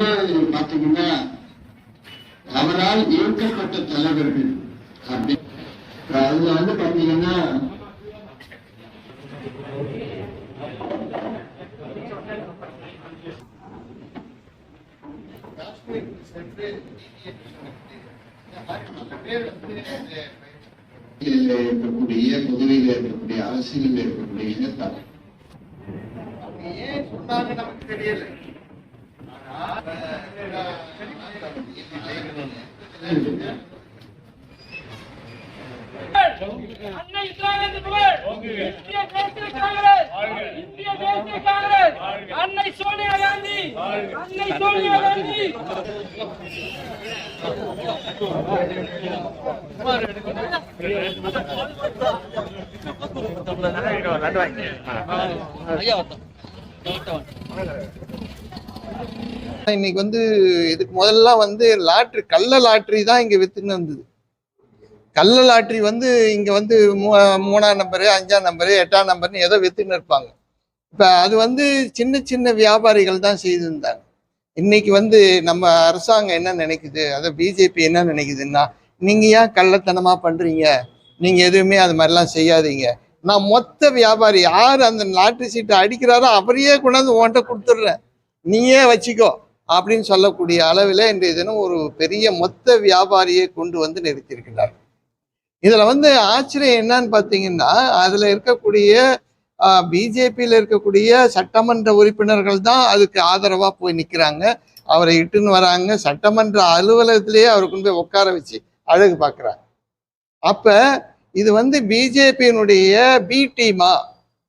வந்து பாத்தீங்கன்னா அவரால் ஈர்க்கப்பட்ட தலைவர்கள் அப்படி. அதுல வந்து பாத்தீங்கன்னா இருக்கக்கூடிய புதுவையில் இருக்கக்கூடிய அரசியலில் இருக்கக்கூடிய தலை ஏன் சொன்னாங்க நமக்கு தெரியல? அன்னை இந்திரா புகழ் இந்திய தேசிய காங்கிரஸ் இந்திய தேசிய காங்கிரஸ் அன்னை சோனியா காந்தி அன்னை சோனியா காந்தி இன்னைக்கு வந்து இதுக்கு முதல்ல வந்து லாட்ரி கள்ள லாட்ரி தான் இங்க வித்துன்னு இருந்தது. கள்ள லாட்ரி வந்து இங்க வந்து மூ- மூணாம் நம்பரு அஞ்சாம் நம்பரு எட்டாம் நம்பர்னு ஏதோ வித்துன்னு இருப்பாங்க. இப்ப அது வந்து சின்ன சின்ன வியாபாரிகள் தான் செய்திருந்தாங்க. இன்னைக்கு வந்து நம்ம அரசாங்கம் என்ன நினைக்குது? அதை பிஜேபி என்ன நினைக்குதுன்னா நீங்க ஏன் கள்ளத்தனமா பண்றீங்க? நீங்க எதுவுமே அது மாதிரிலாம் செய்யாதீங்க. நான் மொத்த வியாபாரி யார் அந்த லாட்ரி சீட்டை அடிக்கிறாரோ அவரையே கொண்டாந்து உன்கிட்ட கொடுத்துட்றேன். நீயே வச்சுக்கோ அப்படின்னு சொல்லக்கூடிய அளவில் இன்றைய தினம் ஒரு பெரிய மொத்த வியாபாரியை கொண்டு வந்து நிறுத்தியிருக்கிறார். இதில் வந்து ஆச்சரியம் என்னன்னு பார்த்தீங்கன்னா அதில் இருக்கக்கூடிய பிஜேபியில் இருக்கக்கூடிய சட்டமன்ற உறுப்பினர்கள் தான் அதுக்கு ஆதரவாக போய் நிற்கிறாங்க அவரை இட்டுன்னு வராங்க. சட்டமன்ற அலுவலகத்திலேயே அவரை கொண்டு போய் உட்கார வச்சு அழகு பார்க்குறாங்க. அப்போ இது வந்து பிஜேபியினுடைய பி டீமா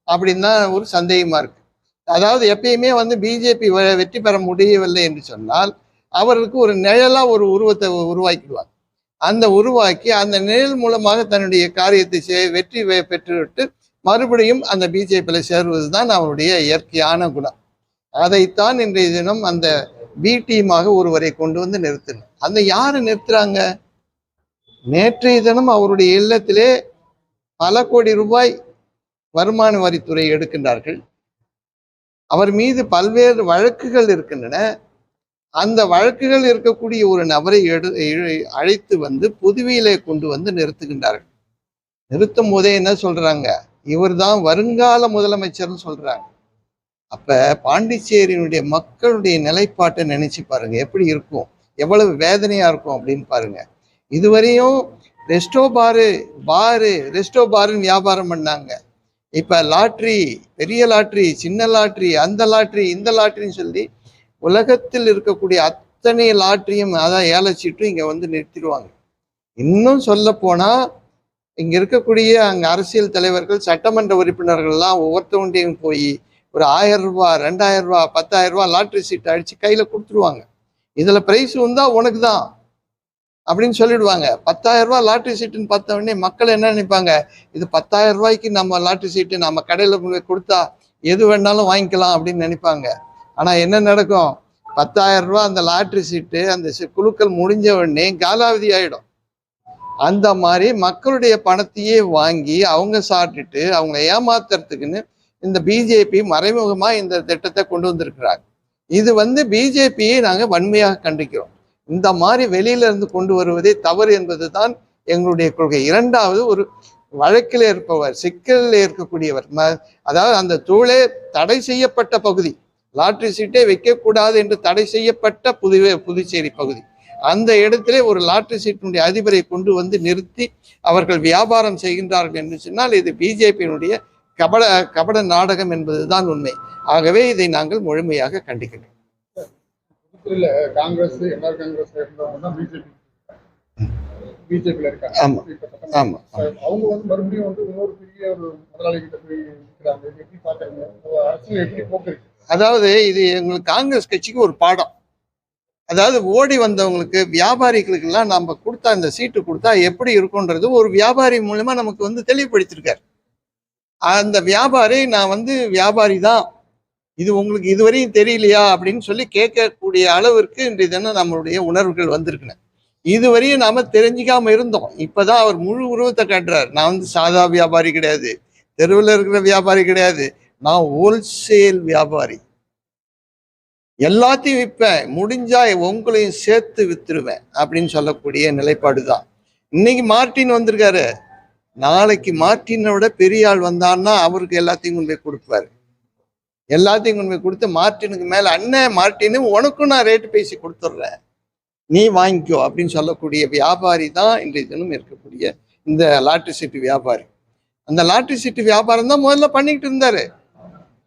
அப்படின்னு தான் ஒரு சந்தேகமாக இருக்கு. அதாவது எப்பயுமே வந்து பிஜேபி வெற்றி பெற முடியவில்லை என்று சொன்னால் அவருக்கு ஒரு நிழலா ஒரு உருவத்தை உருவாக்கிடுவாங்க அந்த உருவாக்கி அந்த நிழல் மூலமாக தன்னுடைய காரியத்தை வெற்றி பெ- பெற்றுவிட்டு மறுபடியும் அந்த பிஜேபியில் சேருவது தான் அவருடைய இயற்கையான குணம். அதைத்தான் இன்றைய தினம் அந்த பி டீமாக ஒருவரை கொண்டு வந்து நிறுத்தினார் அந்த யாரை நிறுத்துறாங்க? நேற்றைய தினம் அவருடைய இல்லத்திலே பல கோடி ரூபாய் வருமான வரித்துறை எடுக்கின்றார்கள். அவர் மீது பல்வேறு வழக்குகள் இருக்கின்றன. அந்த வழக்குகள் இருக்கக்கூடிய ஒரு நபரை எடு அழைத்து வந்து புதுவையிலே கொண்டு வந்து நிறுத்துகின்றார்கள். நிறுத்தும் போதே என்ன சொல்றாங்க? இவர்தான் வருங்கால முதலமைச்சர்னு சொல்றாங்க. அப்ப பாண்டிச்சேரியினுடைய மக்களுடைய நிலைப்பாட்டை நினைச்சு பாருங்க. எப்படி இருக்கும்? எவ்வளவு வேதனையா இருக்கும் அப்படின்னு பாருங்க. இதுவரையும் ரெஸ்டோ பாரு பாரு ரெஸ்டோ பாருன்னு வியாபாரம் பண்ணாங்க. இப்போ லாட்ரி பெரிய லாட்ரி சின்ன லாட்ரி அந்த லாட்ரி இந்த லாட்ரின்னு சொல்லி உலகத்தில் இருக்கக்கூடிய அத்தனை லாட்ரியும் அதான் ஏலச்சீட்டும் இங்கே வந்து நிறுத்திடுவாங்க. இன்னும் சொல்ல போனால் இங்கே இருக்கக்கூடிய அங்கே அரசியல் தலைவர்கள் சட்டமன்ற உறுப்பினர்கள்லாம் ஒவ்வொருத்தவண்டையும் போய் ஒரு ஆயிரம் ரூபா ரெண்டாயிரம் ரூபா பத்தாயிரம் ரூபா லாட்ரி சீட் அடித்து கையில் கொடுத்துருவாங்க. இதில் பிரைஸ் வந்தால் உனக்கு தான் அப்படின்னு சொல்லிடுவாங்க. பத்தாயிரம் ரூபாய் லாட்ரி சீட்டுன்னு பார்த்த உடனே மக்கள் என்ன நினைப்பாங்க? இது பத்தாயிரம் ரூபாய்க்கு நம்ம லாட்ரி சீட்டு நம்ம கடையில் போய் கொடுத்தா எது வேணாலும் வாங்கிக்கலாம் அப்படின்னு நினைப்பாங்க. ஆனால் என்ன நடக்கும்? பத்தாயிரம் ரூபா அந்த லாட்ரி சீட்டு அந்த குழுக்கள் முடிஞ்ச உடனே காலாவதி ஆகிடும் அந்த மாதிரி மக்களுடைய பணத்தையே வாங்கி அவங்க சாப்பிட்டுட்டு அவங்க ஏமாத்துறதுக்குன்னு இந்த பிஜேபி மறைமுகமாக இந்த திட்டத்தை கொண்டு வந்திருக்கிறாங்க. இது வந்து பிஜேபியை நாங்கள் வன்மையாக கண்டிக்கிறோம். இந்த மாதிரி வெளியிலிருந்து கொண்டு வருவதே தவறு என்பது தான் எங்களுடைய கொள்கை. இரண்டாவது ஒரு வழக்கில் இருப்பவர் சிக்கலில் இருக்கக்கூடியவர் ம- அதாவது அந்த தூளே தடை செய்யப்பட்ட பகுதி லாட்ரி சீட்டே வைக்கக்கூடாது என்று தடை செய்யப்பட்ட புதுவே புதுச்சேரி பகுதி. அந்த இடத்திலே ஒரு லாட்ரி சீட்டினுடைய அதிபரை கொண்டு வந்து நிறுத்தி அவர்கள் வியாபாரம் செய்கின்றார்கள் என்று சொன்னால் இது பிஜேபியினுடைய கபட கபட நாடகம் என்பதுதான் உண்மை. ஆகவே இதை நாங்கள் முழுமையாக கண்டிக்கிறோம் இல்ல காங்கிரஸ் என்ஆர் காங்கிரஸ் இருந்தவங்க தான் பிஜேபி பிஜேபியில இருக்காங்க. ஆமா. இப்ப சட்டமன்ற- ஆமா அவங்க வந்து மறுபடியும் வந்து இன்னொரு பெரிய ஒரு முதலாளி கிட்ட போய் இருக்கிறாங்க. இது எப்படி பாக்குறீங்க உங்க அரசியல் எப்படி போக்கு இருக்கு? அதாவது இது எங்களுக்கு காங்கிரஸ் கட்சிக்கு ஒரு பாடம். அதாவது ஓடி வந்தவங்களுக்கு வியாபாரிகளுக்கெல்லாம் நம்ம கொடுத்தா இந்த சீட்டு கொடுத்தா எப்படி இருக்கும்ன்றது ஒரு வியாபாரி மூலமா நமக்கு வந்து தெளிவுபடுத்திருக்காரு அந்த வியாபாரி நான் வந்து வியாபாரி தான் இது உங்களுக்கு இதுவரையும் தெரியலையா அப்படின்னு சொல்லி கேட்கக்கூடிய அளவிற்கு இன்றைய தினம் நம்மளுடைய உணர்வுகள் வந்திருக்குன. இதுவரையும் நாம தெரிஞ்சுக்காம இருந்தோம். இப்பதான் அவர் முழு உருவத்தை காட்டுறாரு. நான் வந்து சாதா வியாபாரி கிடையாது. தெருவில் இருக்கிற வியாபாரி கிடையாது. நான் ஹோல்சேல் வியாபாரி. எல்லாத்தையும் விற்பேன். முடிஞ்சா உங்களையும் சேர்த்து வித்துருவேன் அப்படின்னு சொல்லக்கூடிய நிலைப்பாடு தான் இன்னைக்கு மார்ட்டின் வந்திருக்காரு. நாளைக்கு மார்டினை விட பெரிய ஆள் வந்தான்னா அவருக்கு எல்லாத்தையும் கொண்டு போய் கொடுப்பாரு. எல்லாத்தையும் கொண்டு போய் கொடுத்து மார்ட்டினுக்கு மேலே அண்ணன் மார்ட்டினு உனக்கும் நான் ரேட்டு பேசி கொடுத்துட்றேன். நீ வாங்கிக்கோ அப்படின்னு சொல்லக்கூடிய வியாபாரி தான் இன்றைய தினம் இருக்கக்கூடிய இந்த லாட்டரி சீட்டு வியாபாரி. அந்த லாட்டரி சீட்டு வியாபாரம் தான் முதல்ல பண்ணிக்கிட்டு இருந்தாரு.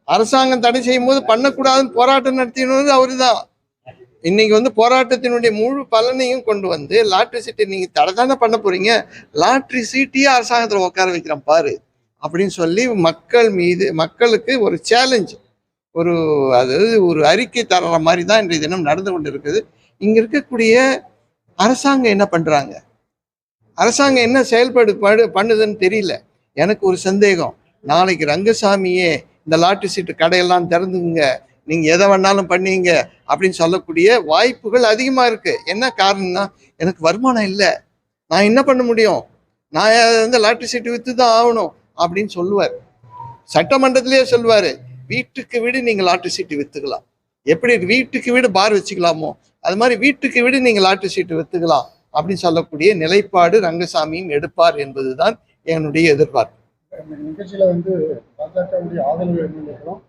அரசாங்கம் தடை செய்யும் போது பண்ணக்கூடாதுன்னு போராட்டம் நடத்தினது அவரு தான். இன்னைக்கு வந்து போராட்டத்தினுடைய முழு பலனையும் கொண்டு வந்து லாட்ரி சீட்டு நீங்க தடை தானே பண்ண போறீங்க? லாட்ரி சீட்டையே அரசாங்கத்தில் உட்கார வைக்கிறேன் பாரு அப்படின்னு சொல்லி மக்கள் மீது மக்களுக்கு ஒரு சேலஞ்சு ஒரு அதாவது ஒரு அறிக்கை தர்ற மாதிரி தான் இன்றைய தினம் நடந்து கொண்டு இருக்குது இங்க இருக்கக்கூடிய அரசாங்கம் என்ன பண்றாங்க? அரசாங்கம் என்ன செயல்பாடு படு- பண்ணுதுன்னு தெரியல. எனக்கு ஒரு சந்தேகம். நாளைக்கு ரங்கசாமியே இந்த லாட்டரி சீட்டு கடையெல்லாம் திறந்துங்க நீங்க எதை வேணாலும் பண்ணீங்க அப்படின்னு சொல்லக்கூடிய வாய்ப்புகள் அதிகமா இருக்கு. என்ன காரணம்னா எனக்கு வருமானம் இல்லை. நான் என்ன பண்ண முடியும்? நான் வந்து லாட்டரி சீட்டு வித்து தான் ஆகணும் அப்படின்னு சொல்லுவார். சட்டமன்றத்திலேயே சொல்லுவாரு. வீட்டுக்கு வீடு நீங்க லாட்டரி சீட்டு வித்துக்கலாம். எப்படி வீட்டுக்கு வீடு பார் வச்சுக்கலாமோ அது மாதிரி வீட்டுக்கு வீடு நீங்க லாட்டரி சீட்டு வித்துக்கலாம் அப்படின்னு சொல்லக்கூடிய நிலைப்பாடு ரங்கசாமியும் எடுப்பார் என்பதுதான் என்னுடைய எதிர்பார்ப்பு. நிகழ்ச்சியில வந்து பாஜகவுடைய ஆதரவு எம்எல்ஏக்களும்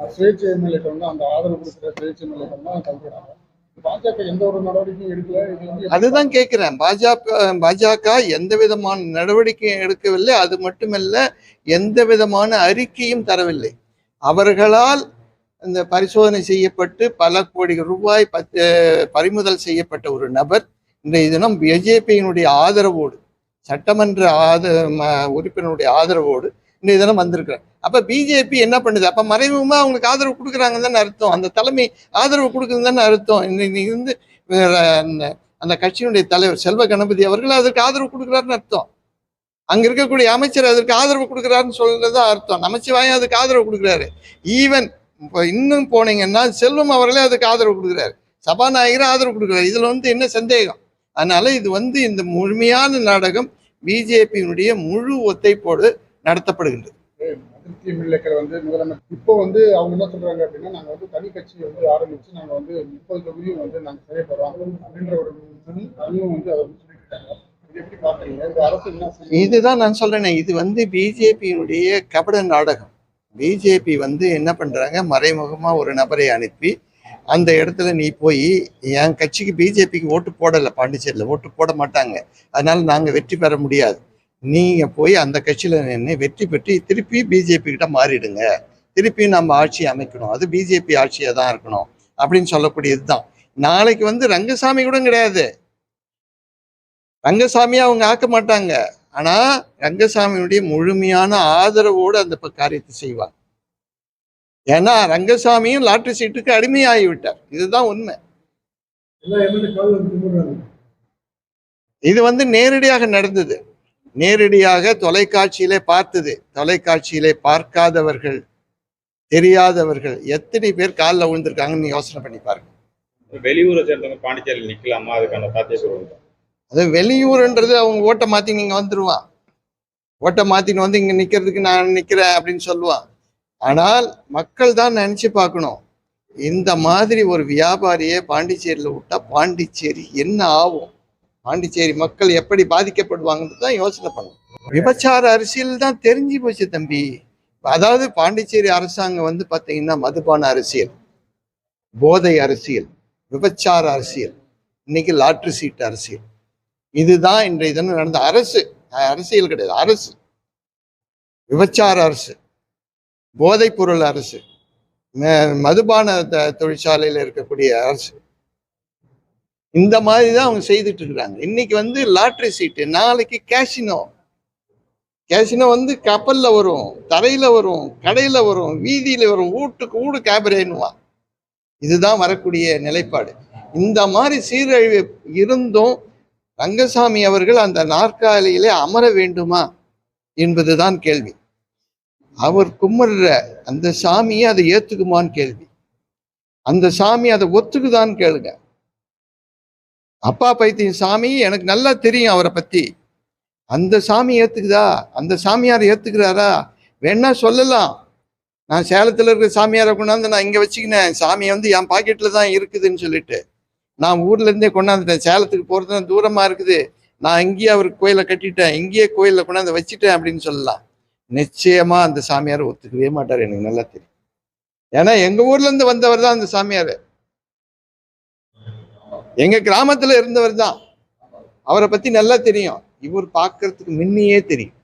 சுயேட்சை எம்எல்ஏக்கள் வந்து அந்த ஆதரவு கொடுக்குற சுயேட்சை எம்எல்ஏக்கள் தான் கலந்துக்கிறாங்க. பாஜக எந்த ஒரு நடவடிக்கையும் எடுக்கல இது வந்து அதுதான் கேட்கிறேன் பாஜக பாஜக எந்த விதமான நடவடிக்கையும் எடுக்கவில்லை. அது மட்டுமல்ல எந்த விதமான அறிக்கையும் தரவில்லை. அவர்களால் இந்த பரிசோதனை செய்யப்பட்டு பல கோடி ரூபாய் பத்து பறிமுதல் செய்யப்பட்ட ஒரு நபர் இன்றைய தினம் பிஜேபியினுடைய ஆதரவோடு சட்டமன்ற ஆத ம- உறுப்பினருடைய ஆதரவோடு இன்றைய தினம் வந்திருக்கிறார். அப்போ பிஜேபி என்ன பண்ணுது? அப்போ மறைமுகமாக அவங்களுக்கு ஆதரவு கொடுக்குறாங்கன்னு தானே அர்த்தம். அந்த தலைமை ஆதரவு கொடுக்குதுன்னு தானே அர்த்தம். இன்னைக்கு வந்து வேற அந்த அந்த கட்சியினுடைய தலைவர் செல்வ கணபதி அவர்கள் அதற்கு ஆதரவு கொடுக்குறாருன்னு அர்த்தம். அங்க இருக்கக்கூடிய அமைச்சர் அதற்கு ஆதரவு கொடுக்குறாருன்னு சொல்றது அர்த்தம். நமச்சிவாயம் அதுக்கு ஆதரவு கொடுக்குறாரு. ஈவன் இப்போ இன்னும் போனீங்கன்னா செல்வம் அவர்களே அதுக்கு ஆதரவு கொடுக்குறாரு. சபாநாயகர் ஆதரவு கொடுக்குறாரு இதுல வந்து என்ன சந்தேகம்? அதனால இது வந்து இந்த முழுமையான நாடகம் பிஜேபியினுடைய முழு ஒத்தைப்போடு நடத்தப்படுகின்றது. அதிருப்தி எம்எல்ஏக்கள் வந்து முதலமைச்சர். இப்போ வந்து அவங்க என்ன சொல்றாங்க அப்படின்னா நாங்க வந்து தனி கட்சி வந்து ஆரம்பிச்சு நாங்க வந்து முப்பது தொகுதியும் வந்து நாங்க செய்யப்படுறோம் அப்படின்ற ஒரு அதுவும் வந்து அதை வந்து இதுதான் நான் சொல்றேனே இது வந்து பிஜேபியினுடைய கபட நாடகம். பிஜேபி வந்து என்ன பண்றாங்க மறைமுகமா ஒரு நபரை அனுப்பி அந்த இடத்துல நீ போய் என் கட்சிக்கு பிஜேபிக்கு ஓட்டு போடலை பாண்டிச்சேரியில் ஓட்டு போட மாட்டாங்க. அதனால நாங்க வெற்றி பெற முடியாது. நீங்க போய் அந்த கட்சியில நின்று வெற்றி பெற்று திருப்பி பிஜேபி கிட்ட மாறிடுங்க. திருப்பி நம்ம ஆட்சி அமைக்கணும். அது பிஜேபி ஆட்சியா தான் இருக்கணும். அப்படின்னு சொல்லக்கூடியது தான் நாளைக்கு வந்து ரங்கசாமி கூட கிடையாது. ரங்கசாமியை அவங்க ஆக்க மாட்டாங்க. ஆனா ரங்கசாமியுடைய முழுமையான ஆதரவோடு அந்த காரியத்தை செய்வாங்க ஏன்னா ரங்கசாமியும் லாட்ரி சீட்டுக்கு அடிமையாகிவிட்டார். இதுதான் உண்மை. இது வந்து நேரடியாக நடந்தது. நேரடியாக தொலைக்காட்சியிலே பார்த்தது. தொலைக்காட்சியிலே பார்க்காதவர்கள் தெரியாதவர்கள் எத்தனை பேர் காலில் விழுந்திருக்காங்கன்னு யோசனை பண்ணி பாருங்க. வெளியூரை சேர்ந்தவங்க பாண்டிச்சேரியில் நிற்கலாமா அதுக்கான சாத்தியக்கூறு அது வெளியூருன்றது அவங்க ஓட்டை மாத்தி நீங்க வந்துருவான். ஓட்டை மாத்தின்னு வந்து இங்க நிக்கிறதுக்கு நான் நிக்கிறேன் அப்படின்னு சொல்லுவான். ஆனால் மக்கள் தான் நினைச்சு பார்க்கணும். இந்த மாதிரி ஒரு வியாபாரியை பாண்டிச்சேரியில் விட்டா பாண்டிச்சேரி என்ன ஆகும்? பாண்டிச்சேரி மக்கள் எப்படி பாதிக்கப்படுவாங்கன்னு தான் யோசனை பண்ணணும். விபச்சார அரசியல் தான் தெரிஞ்சு போச்சு தம்பி. அதாவது பாண்டிச்சேரி அரசாங்கம் வந்து பார்த்தீங்கன்னா மதுபான அரசியல் போதை அரசியல் விபச்சார அரசியல் இன்னைக்கு லாட்ரி சீட் அரசியல். இதுதான் இன்றைய தினம் நடந்த அரசு. அரசியல் கிடையாது அரசு. விபச்சார அரசு. போதைப்பொருள் அரசு. மதுபான த- இருக்கக்கூடிய அரசு. இந்த மாதிரி தான் அவங்க செய்துட்டு இருக்கிறாங்க. இன்னைக்கு வந்து லாட்ரி சீட்டு நாளைக்கு கேசினோ. கேசினோ வந்து கப்பலில் வரும் தரையில் வரும் கடையில் வரும் வீதியில் வரும் வீட்டுக்கு வீடு கேபரேன்னுவான். இதுதான் வரக்கூடிய நிலைப்பாடு. இந்த மாதிரி சீரழிவு இருந்தும் ரங்கசாமி அவர்கள் அந்த நாற்காலியிலே அமர வேண்டுமா என்பதுதான் கேள்வி. அவர் கும்பிடுற அந்த சாமியை அதை ஏத்துக்குமான்னு கேள்வி. அந்த சாமி அதை ஒத்துக்குதான்னு கேளுங்க. அப்பா பைத்தியம் சாமி எனக்கு நல்லா தெரியும் அவரை பத்தி. அந்த சாமி ஏத்துக்குதா? அந்த சாமியார் ஏத்துக்கிறாரா? வேணா சொல்லலாம். நான் சேலத்துல இருக்கிற சாமியாரை கொண்டாந்து நான் இங்க வச்சுக்கினேன். சாமி வந்து என் பாக்கெட்ல தான் இருக்குதுன்னு சொல்லிட்டு. நான் ஊர்ல இருந்தே கொண்டாந்துட்டேன். சேலத்துக்கு போறது தூரமா இருக்குது. நான் இங்கேயே அவருக்கு கோயிலை கட்டிட்டேன். இங்கேயே கோயில கொண்டாந்து வச்சுட்டேன் அப்படின்னு சொல்லலாம். நிச்சயமா அந்த சாமியார் ஒத்துக்கவே மாட்டார். எனக்கு நல்லா தெரியும். ஏன்னா எங்க ஊர்ல இருந்து வந்தவர் தான் அந்த சாமியார். எங்க கிராமத்துல இருந்தவர் தான். அவரை பத்தி நல்லா தெரியும். இவர் பார்க்கறதுக்கு முன்னையே தெரியும்.